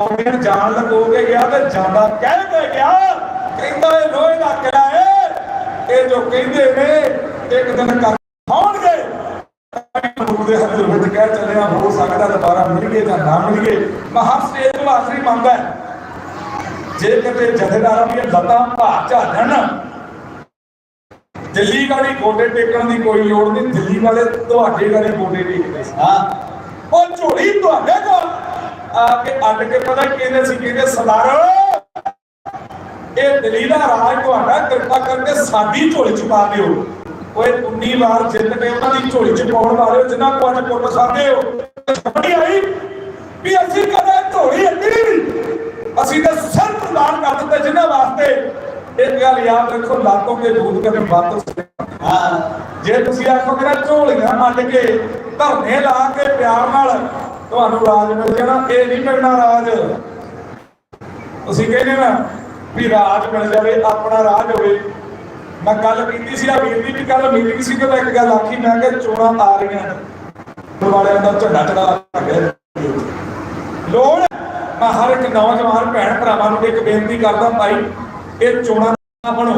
ਉਹਨੇ ਜਾਣ ਲਗੋ ਕੇ ਗਿਆ ਤੇ ਜਾਂਦਾ ਕਹਿ ਕੇ ਗਿਆ। ਕਹਿੰਦਾ ਇਹ ਲੋਹੇ ਦਾ ਕਿਲਾ ਏ। ਇਹ ਜੋ ਕਹਿੰਦੇ ਨੇ ਇੱਕ ਦਿਨ ਕਰ ਹੋਣਗੇ ਦੇ ਹੱਥ ਵਿੱਚ ਕਹਿ ਚੱਲਿਆ ਹੋ ਸਕਦਾ ਦੁਬਾਰਾ ਮਿਲਗੇ ਜਾਂ ਨਾ ਮਿਲਗੇ ਮਹਾ ਸਟੇਜ ਨੂੰ ਆਖਰੀ ਮੰਗਦਾ ਜੇ ਕਿਤੇ ਜਥੇਦਾਰਾਂ ਦੀਆਂ ਲੱਤਾਂ ਭਾਰ ਝਾੜਨ ਦਿੱਲੀ ਗਾੜੀ ਗੋਡੇ ਟੇਕਣ ਦੀ ਕੋਈ ਲੋੜ ਨਹੀਂ ਦਿੱਲੀ ਵਾਲੇ ਤੁਹਾਡੇ ਗਾੜੀ ਗੋਡੇ ਟੇਕਦੇ ਹਾਂ। ਉਹ ਝੋਲੀ ਤੁਹਾਡੇ ਆ ਕੇ ਅੱਡ ਕੇ ਪਤਾ ਸੀ ਕਹਿੰਦੇ ਸਰਦਾਰ? ਇਹ ਦਿੱਲੀ ਦਾ ਰਾਜ ਤੁਹਾਡਾ ਕਿਰਪਾ ਕਰਕੇ ਸਾਡੀ ਝੋਲੀ ਚ ਪਾ ਦਿਓ। ਓਏ 19 ਵਾਰ ਜਿੱਤ ਕੇ ਉਹਨਾਂ ਦੀ ਝੋਲੀ ਚ ਪਾਉਣ ਵਾਲੇ ਹੋ, ਜਿਨ੍ਹਾਂ ਕੋ ਅੱਜ ਪੁੱਤ ਖਾਦੇ ਹੋ। ਸਮਝ ਆਈ ਵੀ ਅਸੀਂ ਕਦੇ ਝੋਲੀ ਅੱਡੀ ਨਹੀਂ। ਅਸੀਂ ਤਾਂ ਸਿਰ ਪ੍ਰਦਾਨ ਕਰ ਦਿੱਤੇ ਜਿਨ੍ਹਾਂ ਵਾਸਤੇ। ਇਹ ਗੱਲ ਯਾਦ ਰੱਖੋ ਲਾਤੋਂ ਕੇ ਦੂਤ ਕੇ ਬਾਤੋਂ ਸੇ ਹਾਂ। ਜੇ ਤੁਸੀਂ ਆਖੋਗੇ ਨਾ ਝੋਲੀਆਂ ਮੰਡ ਕੇ ਧਰਨੇ ਲਾ ਕੇ ਪਿਆਰ ਨਾਲ ਤੁਹਾਨੂੰ ਰਾਜ ਮਿਲ ਜਾਣਾ ਇਹ ਨਹੀਂ ਮਿਲਣਾ ਰਾਜ। ਤੁਸੀਂ ਕਹਿੰਦੇ ਨਾ ਵੀ ਰਾਜ ਮਿਲ ਜਾਵੇ, ਆਪਣਾ ਰਾਜ ਹੋਵੇ। ਮੈਂ ਗੱਲ ਕੀਤੀ ਸੀ, ਆ ਵੀਰ ਦੀ ਵੀ ਕੱਲ ਮੀਟਿੰਗ ਸੀ ਕਿ ਮੈਂ ਇੱਕ ਗੱਲ ਆਖੀ, ਮੈਂ ਕਿਹਾ ਚੋਣਾਂ ਆ ਰਹੀਆਂ ਵਾਲਿਆਂ ਦਾ ਝੰਡਾ ਚੜਾ ਗਿਆ। ਲੋੜ, ਮੈਂ ਹਰ ਇੱਕ ਨੌਜਵਾਨ ਭੈਣ ਭਰਾਵਾਂ ਨੂੰ ਇੱਕ ਬੇਨਤੀ ਕਰਦਾ, ਭਾਈ, ਇਹ ਚੋਣਾਂ ਨਾ ਬਣੋ।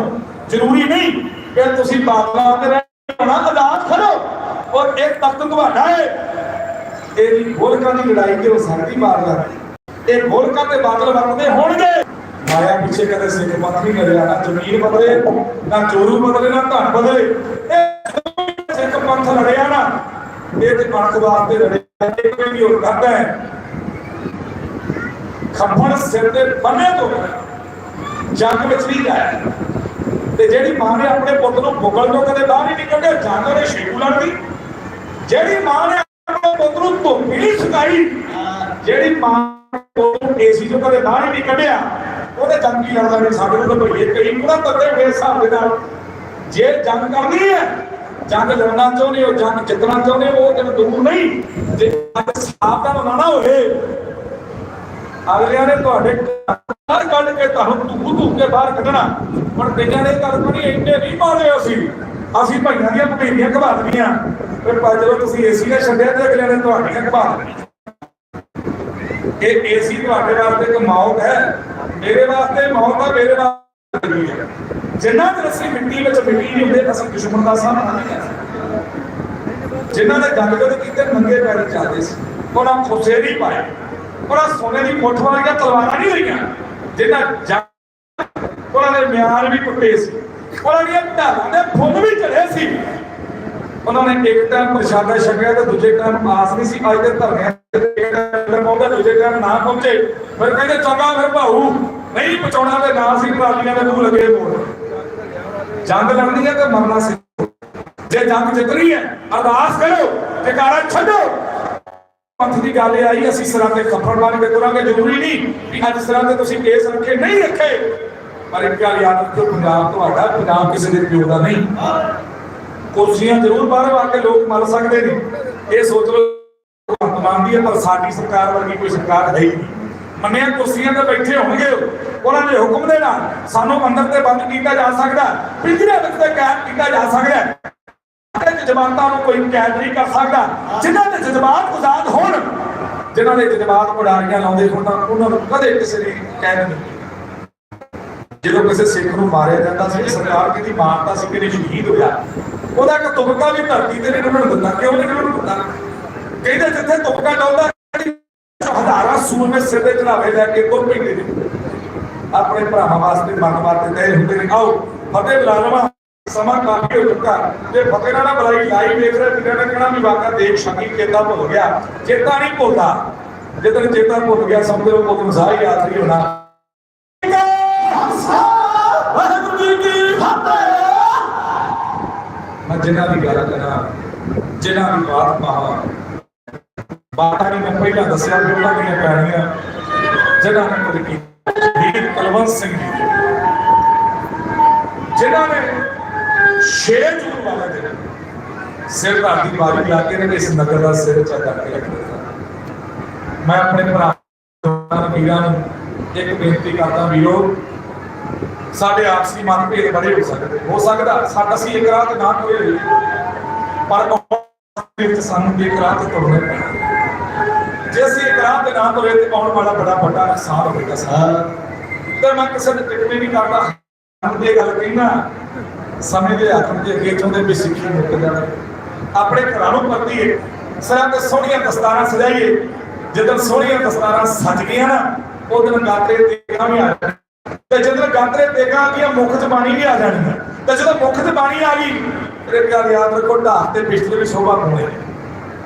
ਜ਼ਰੂਰੀ ਨਹੀਂ ਕਿ ਤੁਸੀਂ ਬਾਦਲਾਂ ਤੇ ਰਹਿਣਾ ਆਜ਼ਾਦ ਖੜੋ ਔਰ ਇਹ ਤਖਤ ਤੁਹਾਡਾ ਹੈ ਇਹਦੀ ਗੋਲਕਾਂ ਦੀ ਲੜਾਈ ਤੇ ਹੋ ਸਕਦੀ ਬਾਦਲਾਂ। ਦੀ। ਇਹ ਗੋਲਕਾਂ ਤੇ ਬਾਦਲ ਵਰਤਦੇ ਹੋਣਗੇ। ਮਾਇਆ ਪਿੱਛੇ ਕਦੇ ਸਿੱਖ ਪੰਥ ਨਹੀਂ ਲੜਿਆ ਨਾ ਜ਼ਮੀਨ ਬਦਲੇ, ਨਾ ਚੋਰੂ ਬਦਲੇ, ਨਾ ਧਨ ਬਦਲੇ। ਇਹ ਸਿੱਖ ਪੰਥ ਲੜਿਆ ਨਾ, ਇਹ ਤੇ ਕਣਕ ਵਾਸਤੇ ਲੜਿਆ ਕੋਈ ਵੀ ਹੋਰ ਕਰਦਾ ਹੈ। ਖੰਭਣ ਸਿਰ ਤੇ ਬੰਨੇ ਤੋਂ ਜੰਗ ਵਿੱਚ ਨਹੀਂ ਗਿਆ ਤੇ ਜਿਹੜੀ ਮਾਂ ਨੇ ਆਪਣੇ ਪੁੱਤ ਨੂੰ ਮੁਗਲ ਤੋਂ ਕਦੇ ਬਾਹਰ ਹੀ ਨਹੀਂ ਕੱਢਿਆ, ਜੰਗ ਉਹਨੇ ਸ਼ੇਰੂ ਲੜਦੀ। ਜਿਹੜੀ ਮਾਂ ਨੇ ਨੂੰ ਧੁੱਪ ਨਹੀਂ ਸਿਖਾਈ ਜਿਹੜੀ ਮਾਂ ਨੇ ਏਸੀ ਤੋਂ ਕਦੇ ਬਾਹਰ ਨਹੀਂ ਕੱਢਿਆ, ਉਹਦੇ ਜੰਗ ਕੀ ਲੜਦਾ ਨਹੀਂ ਸਾਡੇ ਨੂੰ ਭਈਏ ਕਈ ਪੂਰਾ ਤੱਤੇ ਹੋਏ ਹਿਸਾਬ ਦੇ ਨਾਲ। ਜੇ ਜੰਗ ਕਰਨੀ ਹੈ, ਜੰਗ ਲੜਨਾ ਚਾਹੁੰਦੇ ਹੋ, ਜੰਗ ਜਿੱਤਣਾ ਚਾਹੁੰਦੇ ਹੋ, ਉਹ ਦਿਨ ਦੂਰ ਨਹੀਂ। ਜੇ ਜੰਗ ਸਾਫ਼ ਦਾ ਬਣਾਉਣਾ ਹੋਵੇ, ਅਗਲਿਆਂ ਨੇ ਤੁਹਾਡੇ ਘਰ ਕੱਢ ਕੇ ਤੁਹਾਨੂੰ ਧੂ ਧੂ ਕੇ ਬਾਹਰ ਕੱਢਣਾ। ਹੁਣ ਕਈਆਂ ਨੇ ਗੱਲ ਕਰੀ ਇੰਨੇ ਨਹੀਂ ਮਾਰੇ ਅਸੀਂ। ਅਸੀਂ ਭਾਈਆਂ ਦੀਆਂ ਭਟੇਰੀਆਂ ਘਬਾ ਦਨੀਆਂ ਫਿਰ ਪਰ ਜਦੋਂ ਤੁਸੀਂ ਏਸੀ ਨੇ ਛੱਡਿਆ ਤੇ ਅਗਲਿਆਂ ਨੇ ਤੁਹਾਡੀਆਂ ਘਬਾ ਦੇਣੀਆਂ ਇਹ ਏਸੀ ਤੁਹਾਡੇ ਵਾਸਤੇ ਇੱਕ ਮੌਤ ਹੈ। ਮੇਰੇ ਵਾਸਤੇ ਮੌਤ ਹੈ ਮੇਰੇ ਵਾਸਤੇ ਨਹੀਂ ਹੈ। ਜਿੰਨਾ ਚਿਰ ਅਸੀਂ ਮਿੱਟੀ ਵਿੱਚ ਮਿੱਟੀ ਨਹੀਂ ਹੁੰਦੇ, ਅਸੀਂ ਦੁਸ਼ਮਣ ਦਾ ਸਾਹਮਣਾ ਨਹੀਂ ਕਰ ਜਿਨ੍ਹਾਂ ਨੇ ਜੰਗ ਜਦੋਂ ਕੀਤੇ, ਨੰਗੇ ਪੈਰ ਚੱਲਦੇ ਸੀ। ਉਹਨਾਂ ਖੁਸ਼ੇ ਨਹੀਂ ਪਾਏ। ਉਹਨਾਂ ਸੋਨੇ ਦੀ ਮੁੱਠ ਵਾਲੀਆਂ ਤਲਵਾਰਾਂ ਨਹੀਂ ਲਈਆਂ ਜਿਨ੍ਹਾਂ ਉਹਨਾਂ ਦੇ ਮਿਆਰ ਵੀ ਟੁੱਟੇ ਸੀ। ਉਹਨਾਂ ਦੀਆਂ ਢਾਲਾਂ ਦੇ ਫੁੱਲ ਵੀ ਚੜੇ ਸੀ। ਉਹਨਾਂ ਨੇ ਇੱਕ ਟਾਈਮ ਪ੍ਰਸ਼ਾਦਾ ਛਕਿਆ ਤੇ ਦੂਜੇ ਟਾਈਮ ਆਸ ਨਹੀਂ ਸੀ, ਅੱਜ ਦੇ ਧਰਨਿਆਂ ਤੇ ਪਹੁੰਚਦਾ ਦੂਜੇ ਟਾਈਮ ਨਾ ਪਹੁੰਚੇ। ਫਿਰ ਕਹਿੰਦੇ, ਚੰਗਾ ਫਿਰ ਭਾਊ, ਨਹੀਂ ਪਹੁੰਚਾਉਣਾ ਤੇ ਨਾ ਸੀ ਟਰਾਲੀਆਂ ਦੇ ਮੂੰਹ ਲੱਗੇ ਮੋੜ ਜੰਗ ਲੜਨੀ ਹੈ ਤੇ ਮਰਨਾ ਸੀ। ਜੇ ਜੰਗ ਜਿੱਤਣੀ ਹੈ, ਅਰਦਾਸ ਕਰੋ ਟਿਕਾਰਾ ਛੱਡੋ। ਪੰਥ ਦੀ ਗੱਲ ਇਹ ਆਈ, ਅਸੀਂ ਸਿਰਾਂ ਤੇ ਕੱਪੜ ਬਣ ਕੇ ਤੁਰਾਂਗੇ, ਜ਼ਰੂਰੀ ਨਹੀਂ ਕਿ ਅੱਜ ਸਿਰਾਂ ਤੇ ਤੁਸੀਂ ਕੇਸ ਰੱਖੇ, ਨਹੀਂ ਰੱਖੇ। ਪਰ ਇੱਕ ਗੱਲ ਯਾਦ ਰੱਖੋ ਪੰਜਾਬ ਤੁਹਾਡਾ, ਪੰਜਾਬ ਕਿਸੇ ਦੇ ਪਿਓ ਦਾ ਨਹੀਂ। ਕੁਰਸੀਆਂ ਜ਼ਰੂਰ ਬਾਹਰ ਆ ਕੇ ਲੋਕ ਮਰ ਸਕਦੇ ਨੇ। ਇਹ ਸੋਚ ਲਓ, ਭਗਵੰਤ ਹੈ, ਪਰ ਸਾਡੀ ਸਰਕਾਰ ਵਰਗੀ ਕੋਈ ਸਰਕਾਰ ਹੈ ਹੀ ਨਹੀਂ। ਮੰਨਿਆ ਕੁਰਸੀਆਂ ਤੇ ਬੈਠੇ ਹੋਣਗੇ ਉਹਨਾਂ ਦੇ ਹੁਕਮ ਦੇ ਨਾਲ ਸਾਨੂੰ ਅੰਦਰ ਤੇ ਬੰਦ ਕੀਤਾ ਜਾ ਸਕਦਾ ਪਿੰਜਰੇ ਵਿੱਚ ਤੇ ਕੈਦ ਕੀਤਾ ਜਾ ਸਕਦਾ ਤੇ ਜਜ਼ਬਾਤਾਂ ਨੂੰ ਕੋਈ ਕੈਦ ਨਹੀਂ ਕਰ ਸਕਦਾ, ਜਿਨ੍ਹਾਂ ਦੇ ਜਜ਼ਬਾਤ ਆਜ਼ਾਦ ਹੋਣ, ਜਿਨ੍ਹਾਂ ਦੇ ਜਜ਼ਬਾਤ ਉਡਾਰੀਆਂ ਲਾਉਂਦੇ ਹੋਣ ਤਾਂ ਉਹਨਾਂ ਨੂੰ ਕਦੇ ਕਿਸੇ ਨੇ ਕੈਦ ਨਹੀਂ ਜਦੋਂ ਕਿਸੇ ਸਿੱਖ ਨੂੰ ਮਾਰਿਆ ਜਾਂਦਾ ਸੀ, ਸਰਕਾਰ ਕਿਹਦੀ ਮਾਰਤਾ ਸੀ ਕਿਹਨੇ ਸ਼ਹੀਦ ਹੋਇਆ। ਉਹਦਾ ਇੱਕ ਤੁਮਕਾ ਵੀ ਧਰਤੀ ਤੇ ਨਹੀਂ ਉਹਨਾਂ ਦਿੰਦਾ ਕਿਉਂ ਨਹੀਂ ਉਹਨਾਂ ਦਿੰਦਾ ਕਹਿੰਦੇ ਜਿੱਥੇ ਤੁਮਕਾ ਡਾਉਂਦਾ ਹਜ਼ਾਰਾਂ ਸੂਰਮੇ ਸਿਰ ਤੇ ਚੜਾਵੇ ਲੈ ਕੇ ਤੁਰ ਪੈਂਦੇ ਨੇ। ਆਪਣੇ ਭਰਾਵਾਂ ਵਾਸਤੇ ਮਰਨ ਵਾਸਤੇ ਤੈ ਹੁੰਦੇ ਨੇ। ਆਓ, ਫਤਿਹ ਬੁਲਾ ਸਮਾਂ ਕਾਫੀ ਹੋ ਚੁੱਕਾ। ਤੇ ਫਤਿਹ ਨਾਲ ਬੁਲਾਈ ਲਾਈਵ ਦੇਖ ਰਹੇ ਵੀਰਾਂ ਨੇ ਵੀ ਵਾਕਾ ਦੇਖ ਸ਼ਕੀ ਚੇਤਾ ਭੁੱਲ ਗਿਆ। ਚੇਤਾ ਨਹੀਂ ਭੁੱਲਦਾ। ਜਦੋਂ ਚੇਤਾ ਭੁੱਲ ਗਿਆ, ਸਮਝ ਲਓ ਉਹ ਮਜ਼ਾਕ ਯਾਦ ਨਹੀਂ ਹੋਣਾ। ਜਿਨ੍ਹਾਂ ਦੀ ਗੱਲ ਕਰਾਂ, ਜਿਨ੍ਹਾਂ ਦੀ ਬਾਤ ਕਹਾਂ ਬਾਤਾਂ ਨਹੀਂ ਮੈਂ ਪਹਿਲਾਂ ਦੱਸਿਆ ਉਹਨਾਂ ਦੀਆਂ ਪੈਣੀਆਂ, ਜਿਨ੍ਹਾਂ ਨੇ ਕੁਝ ਕੀਤਾ ਵੀਰ ਕੁਲਵੰਤ ਸਿੰਘ ਜੀ। ਜਿਨ੍ਹਾਂ ਨੇ ਸ਼ੇਰ ਜੂ ਵਾਲਾ ਦੇ ਸਿਰ ਧਰ ਦੀ ਬਾਰੀ ਲਾ ਕੇ ਨੇ ਇਸ ਨਗਰ ਦਾ ਸਿਰ ਚਾ ਕਰਕੇ ਰੱਖ ਦਿੱਤਾ। ਮੈਂ ਆਪਣੇ ਭਰਾ, ਵੀਰਾਂ ਨੂੰ ਇੱਕ ਬੇਨਤੀ ਕਰਦਾ, ਵੀਰੋ ਸਾਡੇ ਆਪਸੀ ਮਤਭੇਦ ਬੜੇ ਹੋ ਸਕਦੇ। ਹੋ ਸਕਦਾ ਸਾਡਾ ਅਸੀਂ ਇੱਕ ਰਾਹ ਨਾ ਟੁਰੇ ਹੋਈਏ, ਪਰ ਵਿੱਚ ਸਾਨੂੰ ਇੱਕ ਰਾਹ ਤੇ ਪੈਣਾ। ਜੇ ਅਸੀਂ ਇਕਰਾਮ ਦੇ ਨਾਂ ਤੋਂ ਤੇ ਆਉਣ ਵਾਲਾ ਬੜਾ ਵੱਡਾ ਨੁਕਸਾਨ ਹੋਵੇਗਾ ਸਾਰਾ ਤੇ ਮੈਂ ਕਿਸੇ ਨੂੰ ਟਿਕਵੇਂ ਨਹੀਂ ਕਰਦਾ। ਹਮ ਦੀ ਗੱਲ ਕਹਿਣਾ ਸਮੇਂ ਦੇ ਹੱਥ ਦੇ ਅੱਗੇ ਚਾਹੁੰਦੇ ਵੀ ਸਿੱਖੀ ਮੁੱਕ ਜਾਣਾ। ਆਪਣੇ ਘਰਾਂ ਨੂੰ ਪਰਤੀਏ ਸਿਰਾਂ ਤੇ ਸੋਹਣੀਆਂ ਦਸਤਾਰਾਂ ਸਜਾਈਏ। ਜਦੋਂ ਸੋਹਣੀਆਂ ਦਸਤਾਰਾਂ ਸਜ ਗਈਆਂ ਨਾ, ਉਹ ਦਿਨ ਗਾਤਰੇ ਤੇਗਾ ਵੀ ਆ ਜਾਣ। ਤੇ ਜਦੋਂ ਗਾਤਰੇ ਤੇਗਾ ਆ ਗਈਆਂ ਮੁੱਖ ਜ਼ਬਾਨੀ ਵੀ ਆ ਜਾਣੀ ਹੈ ਤੇ ਜਦੋਂ ਮੁੱਖ ਜ਼ਬਾਨੀ ਆ ਗਈ ਫਿਰ ਗੱਲ ਯਾਦ ਰੱਖੋ, ਢਾਹ ਤੇ ਪਿਛਲੇ ਵੀ ਸ਼ੋਭਾ ਪਾਉਣੇ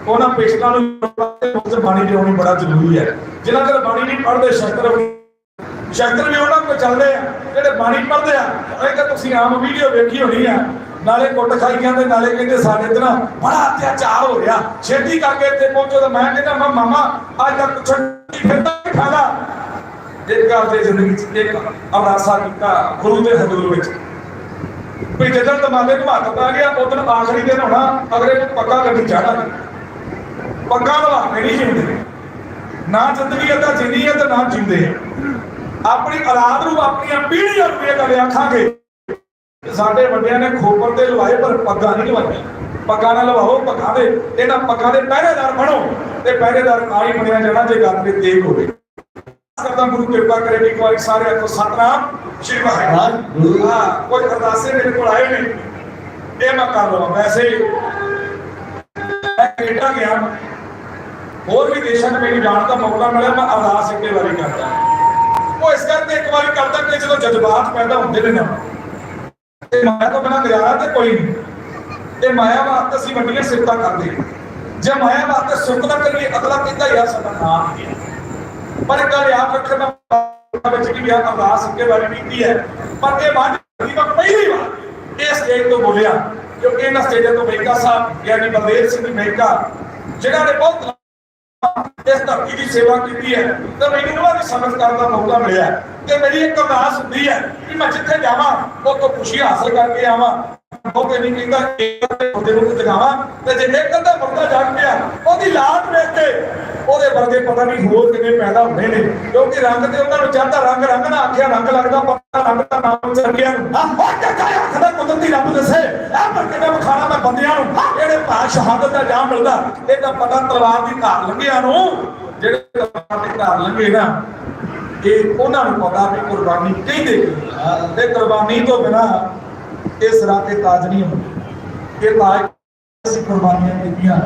ਉਹਨਾਂ ਪਿਛਲਾਂ ਨੂੰ ਮੁੱਖ ਜ਼ਬਾਨੀ ਲਿਆਉਣੀ ਬੜਾ ਜ਼ਰੂਰੀ ਹੈ। ਜਿਨ੍ਹਾਂ ਚਿਰ ਬਾਣੀ ਨਹੀਂ ਪੜ੍ਹਦੇ, ਸ਼ਸਤਰ ਸ਼ਸਤਰ ਵੀ ਉਹਨਾਂ ਕੋਲ ਚੱਲਦੇ ਆ, ਜਿਹੜੇ ਬਾਣੀ ਪੜ੍ਹਦੇ ਆ ਇਹ ਤਾਂ ਤੁਸੀਂ ਆਮ ਵੀਡੀਓ ਵੇਖੀ ਹੋਣੀ ਆ। ਨਾਲੇ ਕੁੱਟ ਖਾਈ ਜਾਂਦੇ ਨਾਲੇ ਕਹਿੰਦੇ ਸਾਡੇ ਤੇ ਨਾ ਬੜਾ ਅਤਿਆਚਾਰ ਹੋ ਰਿਹਾ। ਛੇਤੀ ਕਰਕੇ ਇੱਥੇ ਪਹੁੰਚੋ ਤਾਂ ਮੈਂ ਕਹਿੰਦਾ ਮਾਮਾ, ਅੱਜ ਤੱਕ ਛੱਡੀ ਫਿਰਦਾ ਨਹੀਂ ਖਾਦਾ ਇੱਕ ਤੇ ਜ਼ਿੰਦਗੀ ਚ ਇੱਕ ਅਰਾਸਾ ਕੀਤਾ, ਗੁਰੂ ਦੇ ਹਜ਼ੂਰ ਵਿੱਚ। ਵੀ ਜਦੋਂ ਤਮਾਲੇ ਨੂੰ ਹੱਥ ਪਾ ਗਿਆ ਉਦੋਂ ਆਖਰੀ ਦਿਨ ਹੋਣਾ, ਅਗਲੇ ਨੂੰ ਪੱਕਾ ਗੱਡੀ ਚਾੜਾ ਪੱਕਾ ਲਵਾ ਨਹੀਂ ਜਿਉਂਦੇ ਨਾ ਜ਼ਿੰਦਗੀ ਅੱਧਾ ਜਿੰਦੀ ਹੈ, ਤੇ ਨਾ ਜਿੰਦੇ ਆਪਣੀ ਔਲਾਦ ਨੂੰ ਆਪਣੀਆਂ ਪੀੜ੍ਹੀਆਂ ਨੂੰ ਇਹ ਗੱਲ ਆਖਾਂਗੇ। ਸਾਡੇ ਵੱਡਿਆਂ ਨੇ ਖੋਪਰ ਤੇ ਲਵਾਏ, ਪਰ ਪੱਗਾਂ ਨਹੀਂ ਲਵਾਈਆਂ। ਪੱਗਾਂ ਨਾ ਲਵਾਓ, ਪੱਗਾਂ ਦੇ, ਇਹਨਾਂ ਪੱਗਾਂ ਦੇ ਪਹਿਰੇਦਾਰ ਬਣੋ। ਤੇ ਪਹਿਰੇਦਾਰ ਆਈ ਬਣਿਆ ਜਾਣਾ, ਜੇ ਗੱਲ ਤੇ ਤੇਗ ਹੋਵੇ। ਸਰਦਾ ਗੁਰੂ ਕਿਰਪਾ ਕਰੇ ਵੀ ਇੱਕ ਵਾਰੀ ਸਾਰੇ ਆਖੋ ਸਤਨਾਮ ਸ਼੍ਰੀ ਵਾਹਿਗੁਰੂ। ਹਾਂ ਕੋਈ ਅਰਦਾਸੇ ਮੇਰੇ ਕੋਲ ਆਏ ਨੇ ਇਹ ਮੈਂ ਕਰ ਲਵਾਂ ਵੈਸੇ ਮੈਂ ਕੈਨੇਡਾ ਗਿਆ ਹੋਰ ਵੀ ਦੇਸ਼ਾਂ 'ਚ ਮੈਨੂੰ ਜਾਣ ਦਾ ਮੌਕਾ ਮਿਲਿਆ ਮੈਂ ਅਰਦਾਸ ਇੱਕੇ ਵਾਰੀ ਕਰਦਾ। ਉਹ ਇਸ ਕਰਕੇ ਇੱਕ ਵਾਰੀ ਕਰਦਾ ਕਿ ਜਦੋਂ ਜਜ਼ਬਾਤ ਪੈਦਾ ਹੁੰਦੇ ਨੇ ਨਾ ਤੇ ਮਾਇਆ ਤੋਂ ਬਿਨਾਂ ਗੁਜ਼ਾਰਾ ਤੇ ਕੋਈ ਨਹੀਂ। ਤੇ ਮਾਇਆ ਵਾਸਤੇ ਅਸੀਂ ਵੱਡੀਆਂ ਸਿਫਤਾਂ ਕਰਦੇ। ਜੇ ਮਾਇਆ ਵਾਸਤੇ ਸੁੱਖ ਨਾ ਕਰੀਏ ਅਗਲਾ ਕਹਿੰਦਾ ਯਾਰ ਸਾਡਾ ਨਾਮ ਪਰ ਇੱਕ ਗੱਲ ਯਾਦ ਰੱਖਣਾ ਵਿੱਚ ਕੀ ਗਿਆ ਅਰਦਾਸ ਇੱਕੇ ਵਾਰੀ ਕੀਤੀ ਹੈ। ਪਰ ਇਹ ਬਾਤ ਮੈਂ ਪਹਿਲੀ ਵਾਰ ਇਸ ਸਟੇਜ ਤੋਂ ਬੋਲਿਆ ਕਿਉਂਕਿ ਇਹਨਾਂ ਸਟੇਜਾਂ ਤੋਂ ਮੇਕਾ ਸਾਹਿਬ, ਯਾਨੀ ਬਲਦੇਵ ਸਿੰਘ ਮੇਕਾ ਜਿਨ੍ਹਾਂ ਨੇ ਬਹੁਤ ਇਸ ਧਰਤੀ ਦੀ ਸੇਵਾ ਕੀਤੀ ਹੈ, ਤਾਂ ਮੈਨੂੰ ਉਹਨਾਂ ਦੀ ਸਮਝ ਕਰਨ ਦਾ ਮੌਕਾ ਮਿਲਿਆ ਤੇ ਮੇਰੀ ਇੱਕ ਅਰਦਾਸ ਹੁੰਦੀ ਹੈ ਕਿ ਮੈਂ ਜਿੱਥੇ ਜਾਵਾਂ ਉਹ ਤੋਂ ਖੁਸ਼ੀ ਹਾਸਲ ਕਰਕੇ ਆਵਾਂ। ਉਹ ਨਹੀਂ ਕਹਿੰਦਾ, ਇੱਕ ਤੇ ਨੂੰ ਜਗਾਵਾਂ ਤੇ ਜੇ ਇੱਕ ਅੱਧਾ ਬੰਦਾ ਜਾਗ ਪਿਆ, ਉਹਦੀ ਲਾਟ ਵੇਖ ਕੇ ਵਰਗੇ ਪਤਾ ਨਹੀਂ ਹੋਰ ਕਿਵੇਂ ਪੈਦਾ ਹੁੰਦੇ ਨੇ। ਕਿਉਂਕਿ ਰੰਗ ਤੇ ਉਹਨਾਂ ਨੂੰ ਚੜਦਾ ਰੰਗ ਰੰਗ ਨਾ ਆਖਿਆ, ਰੰਗ ਲੱਗਦਾ ਪਤਾ ਰੰਗ ਦਾ ਨਾਮ ਸਰਗਿਆ ਨੂੰ ਹਾਂ ਉਹ ਜੱਟਾ ਆਖਦਾ ਕੁਦਰਤੀ ਰੱਬ ਦੱਸੇ। ਇਹ ਪਰ ਕਿਵੇਂ ਵਿਖਾਣਾ ਮੈਂ ਬੰਦਿਆਂ ਨੂੰ। ਜਿਹੜੇ ਭਾ ਸ਼ਹਾਦਤ ਦਾ ਜਾਮ ਮਿਲਦਾ ਇਹ ਪਤਾ ਤਲਵਾਰ ਦੀ ਧਾਰ ਲੰਘਿਆ ਨੂੰ। ਜਿਹੜੇ ਤਲਵਾਰ ਦੀ ਧਾਰ ਲੰਘੇ ਨਾ ਇਹ ਉਹਨਾਂ ਨੂੰ ਪਤਾ ਵੀ ਕੁਰਬਾਨੀ ਕਹਿੰਦੇ ਤੇ ਕੁਰਬਾਨੀ ਤੋਂ ਬਿਨਾ ਇਸ ਰਾਹ ਤੇ ਤਾਜ ਨਹੀਂ ਹੁੰਦੀ। ਇਹ ਤਾਜ ਅਸੀਂ ਕੁਰਬਾਨੀਆਂ ਕੀਤੀਆਂ।